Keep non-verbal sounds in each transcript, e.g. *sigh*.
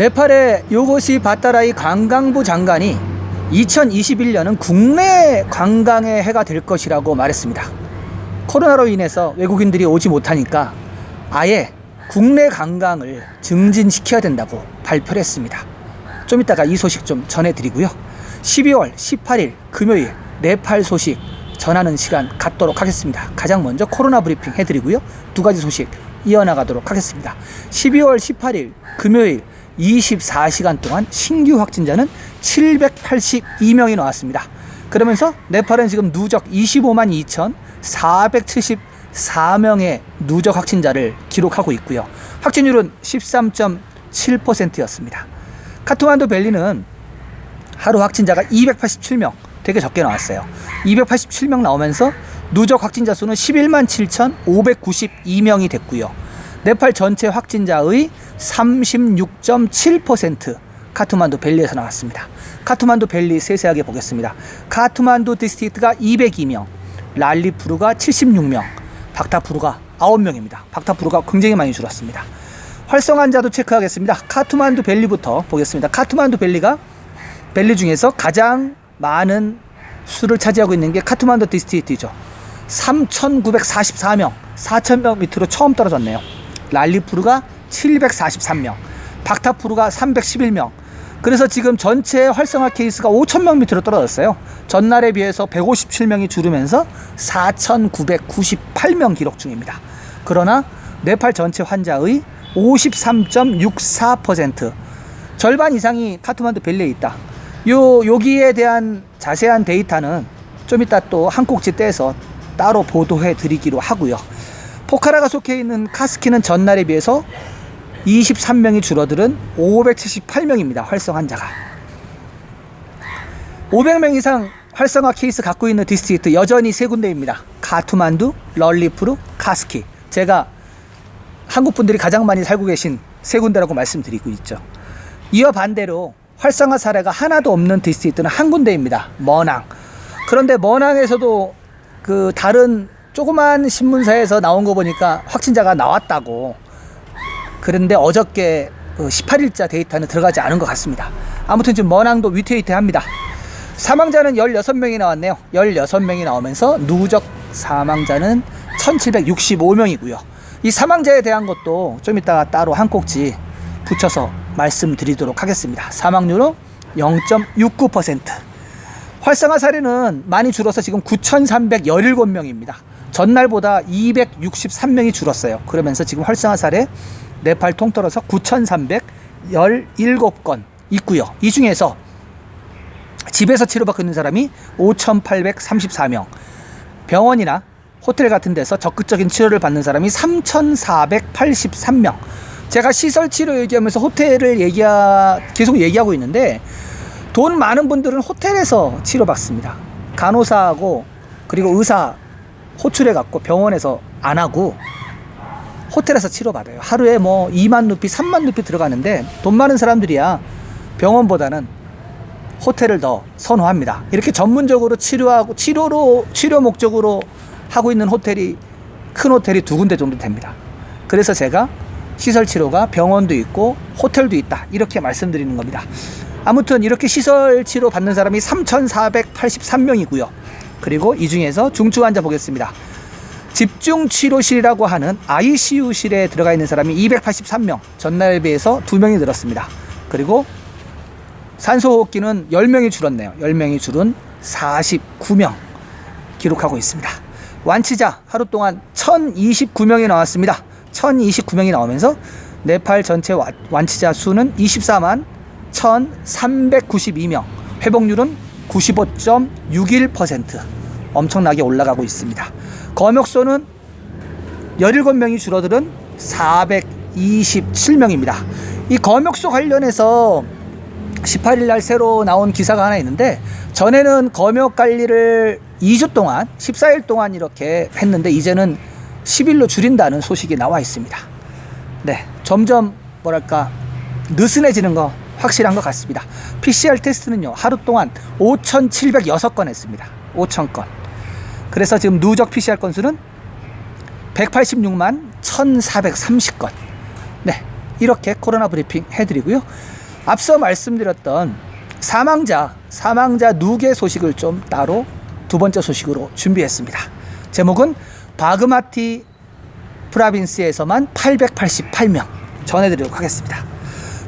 네팔의 요고시 바타라이 관광부 장관이 2021년은 국내 관광의 해가 될 것이라고 말했습니다. 코로나로 인해서 외국인들이 오지 못하니까 아예 국내 관광을 증진시켜야 된다고 발표를 했습니다. 좀 이따가 이 소식 좀 전해드리고요. 12월 18일 금요일 네팔 소식 전하는 시간 갖도록 하겠습니다. 가장 먼저 코로나 브리핑 해드리고요. 두 가지 소식 이어나가도록 하겠습니다. 12월 18일 금요일 24시간 동안 신규 확진자는 782명이 나왔습니다. 그러면서 네팔은 지금 누적 25만 2,474명의 누적 확진자를 기록하고 있고요. 확진율은 13.7%였습니다. 카트만두 벨리는 하루 확진자가 287명, 되게 적게 나왔어요. 287명 나오면서 누적 확진자 수는 11만 7,592명이 됐고요. 네팔 전체 확진자의 36.7% 카트만두 벨리에서 나왔습니다. 카트만두 벨리 세세하게 보겠습니다. 카트만두 디스트릭트가 202명, 랄리푸르가 76명, 박타푸르가 9명입니다. 박타푸르가 굉장히 많이 줄었습니다. 활성환자도 체크하겠습니다. 카트만두 벨리부터 보겠습니다. 카트만두 벨리가 벨리 중에서 가장 많은 수를 차지하고 있는 게 카트만두 디스트리트죠. 3,944명, 4,000명 밑으로 처음 떨어졌네요. 랄리푸르가 743명, 박타푸르가 311명. 그래서 지금 전체 활성화 케이스가 5,000명 밑으로 떨어졌어요. 전날에 비해서 157명이 줄으면서 4,998명 기록 중입니다. 그러나 네팔 전체 환자의 53.64% 절반 이상이 카트만두 벨리에 있다. 요 여기에 대한 자세한 데이터는 좀 이따 또 한 꼭지 떼서 따로 보도해 드리기로 하고요. 포카라가 속해 있는 카스키는 전날에 비해서 23명이 줄어들은 578명입니다. 활성 환자가. 500명 이상 활성화 케이스 갖고 있는 디스트리트 여전히 세 군데입니다. 카투만두, 럴리프루, 카스키. 제가 한국 분들이 가장 많이 살고 계신 세 군데라고 말씀드리고 있죠. 이와 반대로 활성화 사례가 하나도 없는 디스트리트는 한 군데입니다. 머낭. 그런데 머낭에서도 그 다른 조그만 신문사에서 나온 거 보니까 확진자가 나왔다고. 그런데 어저께 그 18일자 데이터는 들어가지 않은 것 같습니다. 아무튼 지금 머낭도 위태위태합니다. 사망자는 16명이 나왔네요. 16명이 나오면서 누적 사망자는 1765명이고요. 이 사망자에 대한 것도 좀 이따가 따로 한 꼭지 붙여서 말씀드리도록 하겠습니다. 사망률은 0.69%. 활성화 사례는 많이 줄어서 지금 9,317명입니다. 전날보다 263명이 줄었어요. 그러면서 지금 활성화 사례 네팔 통틀어서 9,317건 있고요. 이 중에서 집에서 치료받고 있는 사람이 5,834명, 병원이나 호텔 같은 데서 적극적인 치료를 받는 사람이 3,483명. 제가 시설 치료 얘기하면서 호텔을 얘기하, 계속 얘기하고 있는데 돈 많은 분들은 호텔에서 치료받습니다. 간호사하고 그리고 의사 호출해 갖고 병원에서 안 하고 호텔에서 치료받아요. 하루에 뭐 2만 루피, 3만 루피 들어가는데 돈 많은 사람들이야 병원보다는 호텔을 더 선호합니다. 이렇게 전문적으로 치료하고 치료로 치료 목적으로 하고 있는 호텔이 큰 호텔이 두 군데 정도 됩니다. 그래서 제가 시설 치료가 병원도 있고 호텔도 있다. 이렇게 말씀드리는 겁니다. 아무튼 이렇게 시설 치료 받는 사람이 3,483명이고요. 그리고 이 중에서 중증 환자 보겠습니다. 집중 치료실이라고 하는 ICU실에 들어가 있는 사람이 283명, 전날에 비해서 2명이 늘었습니다. 그리고 산소호흡기는 10명이 줄었네요. 10명이 줄은 49명 기록하고 있습니다. 완치자 하루 동안 1029명이 나왔습니다. 1029명이 나오면서 네팔 전체 와- 완치자 수는 24만 1392명. 회복률은 95.61% 엄청나게 올라가고 있습니다. 검역소는 17명이 줄어들은 427명입니다. 이 검역소 관련해서 18일 날 새로 나온 기사가 하나 있는데 전에는 검역 관리를 2주 동안 14일 동안 이렇게 했는데 이제는 10일로 줄인다는 소식이 나와 있습니다. 네, 점점 뭐랄까 느슨해지는 거 확실한 것 같습니다. PCR 테스트는요 하루 동안 5,706건 했습니다. 5,000건. 그래서 지금 누적 PCR 건수는 186만 1,430건. 네, 이렇게 코로나 브리핑 해드리고요. 앞서 말씀드렸던 사망자, 사망자 누계 소식을 좀 따로 두 번째 소식으로 준비했습니다. 제목은 바그마티 프라빈스에서만 888명 전해드리도록 하겠습니다.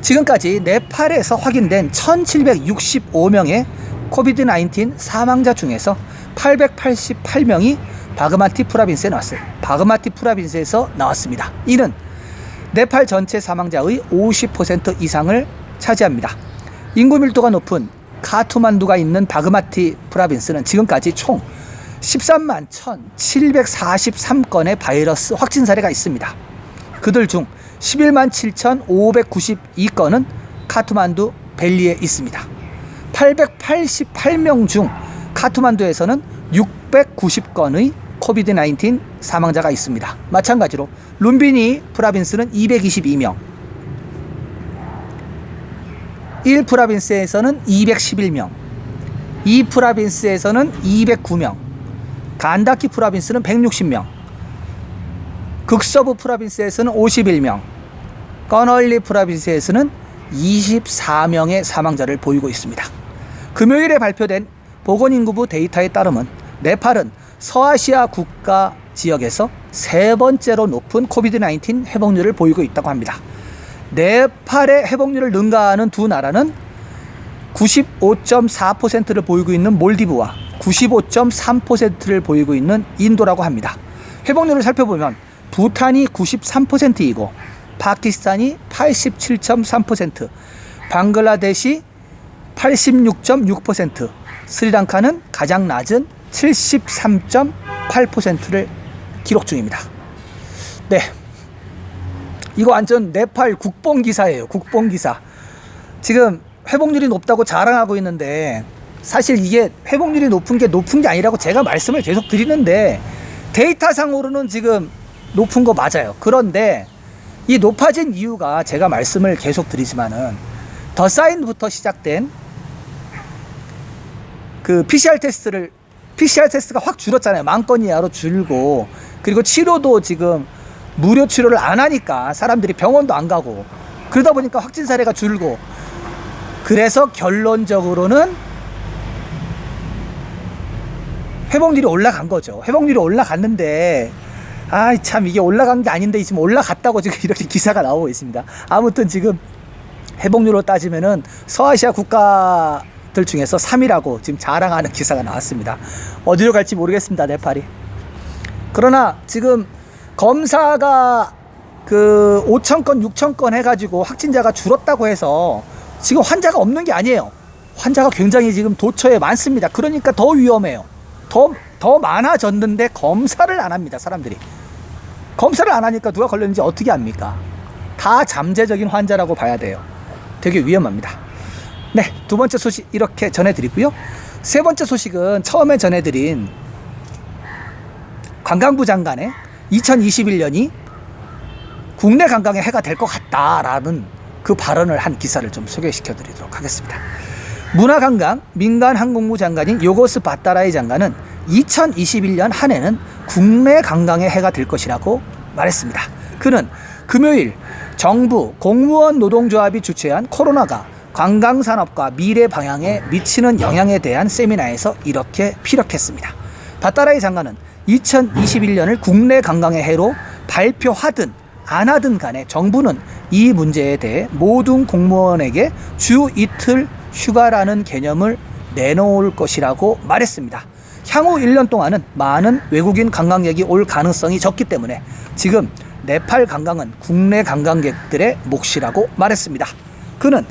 지금까지 네팔에서 확인된 1765명의 코비드 19 사망자 중에서 888명이 바그마티 프라빈스에 나왔어요. 바그마티 프라빈스에서 나왔습니다. 이는 네팔 전체 사망자의 50% 이상을 차지합니다. 인구 밀도가 높은 카투만두가 있는 바그마티 프라빈스는 지금까지 총 13만 1,743건의 바이러스 확진 사례가 있습니다. 그들 중 11만 7,592건은 카투만두 벨리에 있습니다. 888명 중 카투만두에서는 690건의 코비드 19 사망자가 있습니다. 마찬가지로 룸비니 프라빈스는 222명, 1 프라빈스에서는 211명, 2 프라빈스에서는 209명, 간다키 프라빈스는 160명, 극서부 프라빈스에서는 51명, 꺼널리 프라빈스에서는 24명의 사망자를 보이고 있습니다. 금요일에 발표된 보건인구부 데이터에 따르면 네팔은 서아시아 국가 지역에서 세 번째로 높은 코비드 19 회복률을 보이고 있다고 합니다. 네팔의 회복률을 능가하는 두 나라는 95.4%를 보이고 있는 몰디브와 95.3%를 보이고 있는 인도라고 합니다. 회복률을 살펴보면 부탄이 93%이고 파키스탄이 87.3%, 방글라데시 86.6%, 스리랑카는 가장 낮은 73.8%를 기록 중입니다. 네. 이거 완전 네팔 국뽕 기사예요. 국뽕 기사. 지금 회복률이 높다고 자랑하고 있는데 사실 이게 회복률이 높은 게 높은 게 아니라고 제가 말씀을 계속 드리는데 데이터상으로는 지금 높은 거 맞아요. 그런데 이 높아진 이유가 제가 말씀을 계속 드리지만은 더 사인부터 시작된 그 PCR 테스트를 PCR 테스트가 확 줄었잖아요. 만 건 이하로 줄고 그리고 치료도 지금 무료 치료를 안 하니까 사람들이 병원도 안 가고 그러다 보니까 확진 사례가 줄고 그래서 결론적으로는 회복률이 올라간 거죠. 회복률이 올라갔는데 아이 참 이게 올라간 게 아닌데 지금 올라갔다고 지금 *laughs* 이렇게 기사가 나오고 있습니다. 아무튼 지금 회복률로 따지면은 서아시아 국가 들 중에서 3위라고 지금 자랑하는 기사가 나왔습니다. 어디로 갈지 모르겠습니다. 네팔이. 그러나 지금 검사가 그 5천 건, 6천 건 해가지고 확진자가 줄었다고 해서 지금 환자가 없는 게 아니에요. 환자가 굉장히 지금 도처에 많습니다. 그러니까 더 위험해요. 더, 더 많아졌는데 검사를 안 합니다. 사람들이. 검사를 안 하니까 누가 걸렸는지 어떻게 압니까? 다 잠재적인 환자라고 봐야 돼요. 되게 위험합니다. 네, 두 번째 소식 이렇게 전해드리고요. 세 번째 소식은 처음에 전해드린 관광부 장관의 2021년이 국내 관광의 해가 될 것 같다라는 그 발언을 한 기사를 좀 소개시켜 드리도록 하겠습니다. 문화관광 민간 항공부 장관인 요고스 바따라이 장관은 2021년 한 해는 국내 관광의 해가 될 것이라고 말했습니다. 그는 금요일 정부 공무원 노동조합이 주최한 코로나가 관광산업과 미래 방향에 미치는 영향에 대한 세미나에서 이렇게 피력했습니다. 바따라이 장관은 2021년을 국내 관광의 해로 발표하든 안 하든 간에 정부는 이 문제에 대해 모든 공무원에게 주 이틀 휴가라는 개념을 내놓을 것이라고 말했습니다. 향후 1년 동안은 많은 외국인 관광객이 올 가능성이 적기 때문에 지금 네팔 관광은 국내 관광객들의 몫이라고 말했습니다. 그는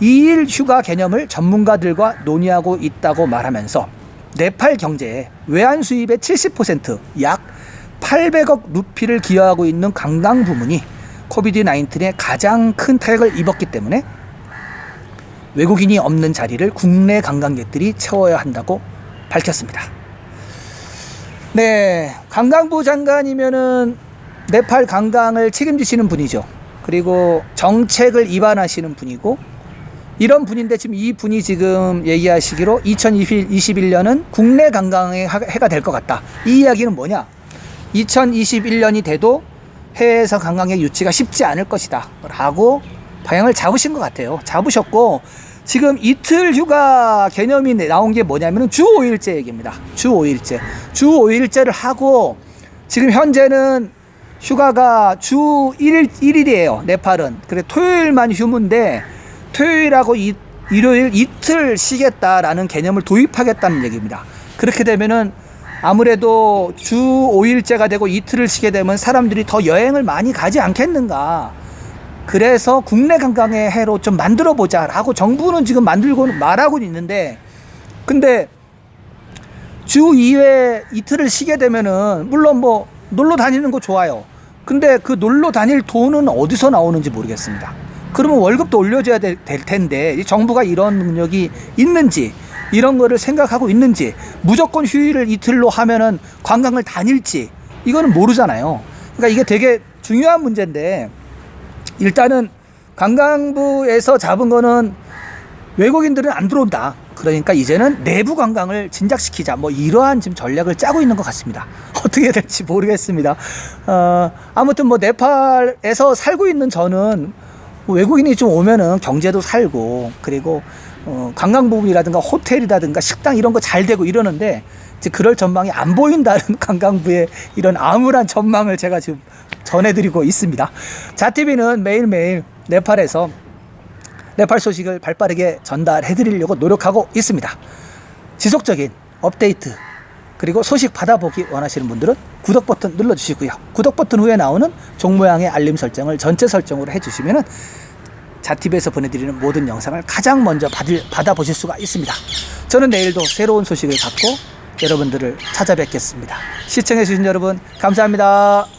2일 휴가 개념을 전문가들과 논의하고 있다고 말하면서 네팔 경제에 외환 수입의 70%약 800억 루피를 기여하고 있는 관광 부문이 코비드 19에 가장 큰 타격을 입었기 때문에 외국인이 없는 자리를 국내 관광객들이 채워야 한다고 밝혔습니다. 네, 관광부 장관이면은 네팔 관광을 책임지시는 분이죠. 그리고 정책을 입안하시는 분이고 이런 분인데 지금 이 분이 지금 얘기하시기로 2021년은 국내 관광의 해가 될 것 같다. 이 이야기는 뭐냐? 2021년이 돼도 해외에서 관광객 유치가 쉽지 않을 것이다. 라고 방향을 잡으신 것 같아요. 잡으셨고, 지금 이틀 휴가 개념이 나온 게 뭐냐면은 주 5일제 얘기입니다. 주 5일제. 주 5일제를 하고, 지금 현재는 휴가가 주 1일, 1일이에요. 네팔은. 그래, 토요일만 휴무인데, 토요일하고 이, 일요일 이틀 쉬겠다라는 개념을 도입하겠다는 얘기입니다. 그렇게 되면은 아무래도 주 5일제가 되고 이틀을 쉬게 되면 사람들이 더 여행을 많이 가지 않겠는가. 그래서 국내 관광의 해로 좀 만들어 보자라고 정부는 지금 만들고 말하고 있는데 근데 주 2회 이틀을 쉬게 되면은 물론 뭐 놀러 다니는 거 좋아요. 근데 그 놀러 다닐 돈은 어디서 나오는지 모르겠습니다. 그러면 월급도 올려줘야 될, 될 텐데 이 정부가 이런 능력이 있는지 이런 거를 생각하고 있는지 무조건 휴일을 이틀로 하면은 관광을 다닐지 이거는 모르잖아요. 그러니까 이게 되게 중요한 문제인데 일단은 관광부에서 잡은 거는 외국인들은 안 들어온다. 그러니까 이제는 내부 관광을 진작시키자. 뭐 이러한 지금 전략을 짜고 있는 것 같습니다. *laughs* 어떻게 될지 모르겠습니다. 어, 아무튼 뭐 네팔에서 살고 있는 저는 외국인이 좀 오면은 경제도 살고 그리고 어, 관광 부분이라든가 호텔이라든가 식당 이런 거 잘 되고 이러는데 이제 그럴 전망이 안 보인다는 *laughs* 관광부의 이런 암울한 전망을 제가 지금 전해드리고 있습니다. 자TV는 매일매일 네팔에서 네팔 소식을 발빠르게 전달해드리려고 노력하고 있습니다. 지속적인 업데이트 그리고 소식 받아보기 원하시는 분들은 구독 버튼 눌러주시고요. 구독 버튼 후에 나오는 종 모양의 알림 설정을 전체 설정으로 해주시면은 자TV에서 보내드리는 모든 영상을 가장 먼저 받을, 받아보실 수가 있습니다. 저는 내일도 새로운 소식을 갖고 여러분들을 찾아뵙겠습니다. 시청해주신 여러분 감사합니다.